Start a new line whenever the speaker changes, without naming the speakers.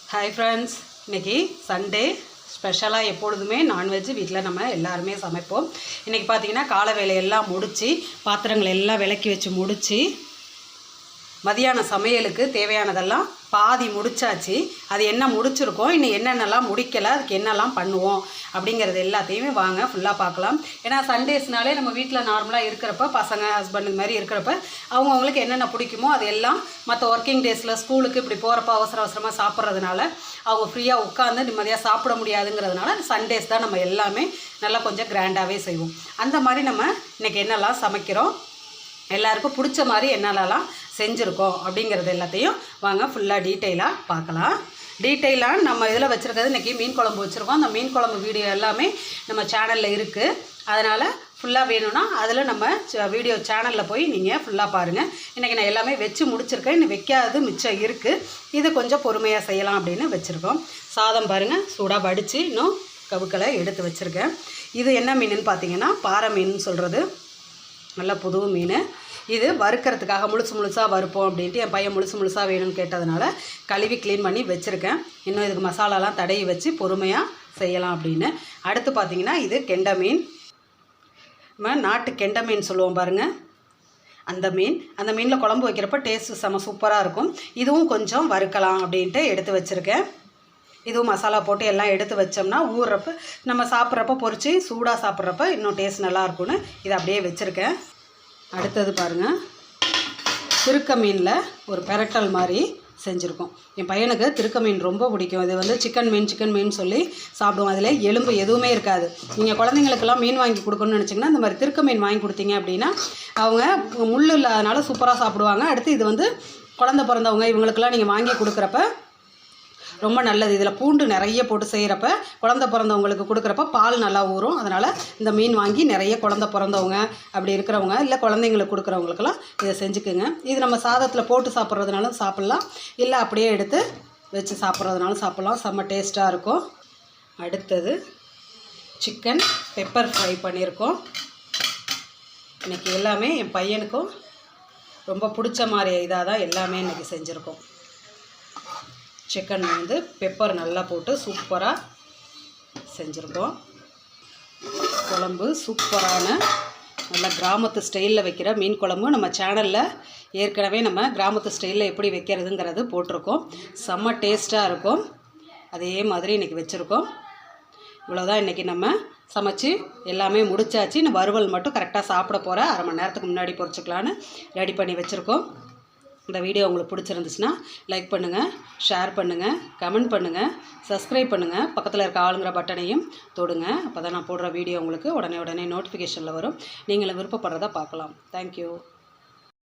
Hi friends இன்னைக்கு Sunday ஸ்பெஷலாக எப்பொழுதுமே நான்வெஜ் வீட்டில் நம்ம எல்லாருமே சமைப்போம். இன்றைக்கி பார்த்திங்கன்னா காலை வேலையெல்லாம் முடித்து பாத்திரங்கள் எல்லாம் விளக்கி வச்சு முடித்து மதியான சமையலுக்கு தேவையானதெல்லாம் பாதி முடிச்சாச்சு. அது என்ன முடிச்சிருக்கோம் இன்னும் என்னென்னலாம் முடிக்கலை அதுக்கு என்னெல்லாம் பண்ணுவோம் அப்படிங்கிறது எல்லாத்தையுமே வாங்க ஃபுல்லாக பார்க்கலாம். ஏன்னா சண்டேஸ்னாலே நம்ம வீட்டில் நார்மலாக இருக்கிறப்ப பசங்க ஹஸ்பண்ட் இது மாதிரி இருக்கிறப்ப அவங்கவுங்களுக்கு என்னென்ன பிடிக்குமோ அது எல்லாம் மற்ற ஒர்க்கிங் டேஸில் ஸ்கூலுக்கு இப்படி போகிறப்ப அவசர அவசரமாக சாப்பிட்றதுனால அவங்க ஃப்ரீயாக உட்காந்து நிம்மதியாக சாப்பிட முடியாதுங்கிறதுனால சண்டேஸ் தான் நம்ம எல்லாமே நல்லா கொஞ்சம் கிராண்டாகவே செய்வோம். அந்த மாதிரி நம்ம இன்றைக்கி என்னெல்லாம் சமைக்கிறோம் எல்லாருக்கும் பிடிச்ச மாதிரி என்னென்னலாம் செஞ்சுருக்கோம் அப்படிங்கிறது எல்லாத்தையும் வாங்க ஃபுல்லாக டீட்டெயிலாக பார்க்கலாம். டீட்டெயிலாக நம்ம இதில் வச்சுருக்கிறது இன்றைக்கி மீன் குழம்பு வச்சுருக்கோம். அந்த மீன் குழம்பு வீடியோ எல்லாமே நம்ம சேனலில் இருக்குது அதனால் ஃபுல்லாக வேணும்னா அதில் நம்ம வீடியோ சேனலில் போய் நீங்கள் ஃபுல்லாக பாருங்கள் இன்றைக்கி நான் எல்லாமே வச்சு முடிச்சிருக்கேன். இன்னும் வைக்காதது மிச்சம் இருக்குது இது கொஞ்சம் பொறுமையாக செய்யலாம் அப்படின்னு வச்சுருக்கோம். சாதம் பாருங்கள் சூடாக வடித்து இன்னும் கவுக்களை எடுத்து வச்சுருக்கேன். இது என்ன மீனுன்னு பார்த்தீங்கன்னா பாறை மீன் சொல்கிறது நல்ல புது மீன். இது வறுக்கிறதுக்காக முழுசு முழுசாக வறுப்போம் அப்படின்ட்டு என் பையன் முழுசு முழுசாக வேணும்னு கேட்டதுனால கழுவி க்ளீன் பண்ணி வச்சுருக்கேன். இன்னும் இதுக்கு மசாலாலாம் தடவி வச்சு பொறுமையாக செய்யலாம் அப்படின்னு. அடுத்து பார்த்தீங்கன்னா இது கெண்டை மீன். நம்ம நாட்டு கெண்டை மீன் சொல்லுவோம் பாருங்கள் அந்த மீன். அந்த மீனில் குழம்பு வைக்கிறப்ப டேஸ்ட்டு செம சூப்பராக இருக்கும். இதுவும் கொஞ்சம் வறுக்கலாம் அப்படின்ட்டு எடுத்து வச்சுருக்கேன். இதுவும் மசாலா போட்டு எல்லாம் எடுத்து வச்சோம்னா ஊறுறப்ப நம்ம சாப்பிட்றப்ப பொறிச்சு சூடாக சாப்பிட்றப்ப இன்னும் டேஸ்ட் நல்லா இருக்கும்னு இதை அப்படியே வச்சுருக்கேன். அடுத்தது பாருங்கள் திருக்க மீனில் ஒரு பெரட்டல் மாதிரி செஞ்சுருக்கோம். என் பையனுக்கு திருக்க மீன் ரொம்ப பிடிக்கும். இது வந்து சிக்கன் மீன் சிக்கன் மீன் சொல்லி சாப்பிடுவோம். அதில் எலும்பு எதுவுமே இருக்காது. நீங்கள் குழந்தைங்களுக்கெல்லாம் மீன் வாங்கி கொடுக்கணும்னு நினச்சிங்கன்னா இந்த மாதிரி திருக்க மீன் வாங்கி கொடுத்தீங்க அப்படின்னா அவங்க முள் இல்லாதனால சூப்பராக சாப்பிடுவாங்க. அடுத்து இது வந்து குழந்த பிறந்தவங்க இவங்களுக்கெல்லாம் நீங்கள் வாங்கி கொடுக்குறப்ப ரொம்ப நல்லது. இதில் பூண்டு நிறைய போட்டு செய்கிறப்ப குழந்த பிறந்தவங்களுக்கு கொடுக்குறப்ப பால் நல்லா ஊறும். அதனால் இந்த மீன் வாங்கி நிறைய குழந்த பிறந்தவங்க அப்படி இருக்கிறவங்க இல்லை குழந்தைங்களுக்கு கொடுக்குறவங்களுக்கெல்லாம் இதை செஞ்சுக்குங்க. இது நம்ம சாதத்தில் போட்டு சாப்பிட்றதுனாலும் சாப்பிட்லாம். இல்லை அப்படியே எடுத்து வச்சு சாப்பிட்றதுனாலும் சாப்பிட்லாம். செம்ம டேஸ்ட்டாக இருக்கும். அடுத்தது சிக்கன் பெப்பர் ஃப்ரை பண்ணியிருக்கோம். இன்றைக்கி எல்லாமே என் பையனுக்கும் ரொம்ப பிடிச்ச மாதிரி இதாக தான் எல்லாமே இன்றைக்கி செஞ்சுருக்கோம். சிக்கன் வந்து பெப்பர் நல்லா போட்டு சூப்பராக செஞ்சுருக்கோம். குழம்பு சூப்பரான நல்லா கிராமத்து ஸ்டைலில் வைக்கிற மீன் குழம்பு. நம்ம சேனலில் ஏற்கனவே நம்ம கிராமத்து ஸ்டைலில் எப்படி வைக்கிறதுங்கிறது போட்டிருக்கோம். செம்ம டேஸ்ட்டாக இருக்கும். அதே மாதிரி இன்றைக்கி வச்சுருக்கோம். இவ்வளோதான் இன்றைக்கி நம்ம சமைச்சு எல்லாமே முடிச்சாச்சு. இந்த வறுவல் மட்டும் கரெக்டாக சாப்பிட போகிற அரை மணி நேரத்துக்கு முன்னாடி பொறிச்சிக்கலான்னு ரெடி பண்ணி வச்சுருக்கோம். இந்த வீடியோ உங்களுக்கு பிடிச்சிருந்துச்சுன்னா லைக் பண்ணுங்கள் ஷேர் பண்ணுங்கள் கமெண்ட் பண்ணுங்கள் சப்ஸ்கிரைப் பண்ணுங்கள் பக்கத்தில் இருக்க ஆளுங்கிற பட்டனையும் தொடுங்க. அப்போ தான் நான் போடுற வீடியோ உங்களுக்கு உடனே உடனே நோட்டிஃபிகேஷனில் வரும். நீங்களும் விருப்பப்படுறதை பார்க்கலாம். தேங்க்யூ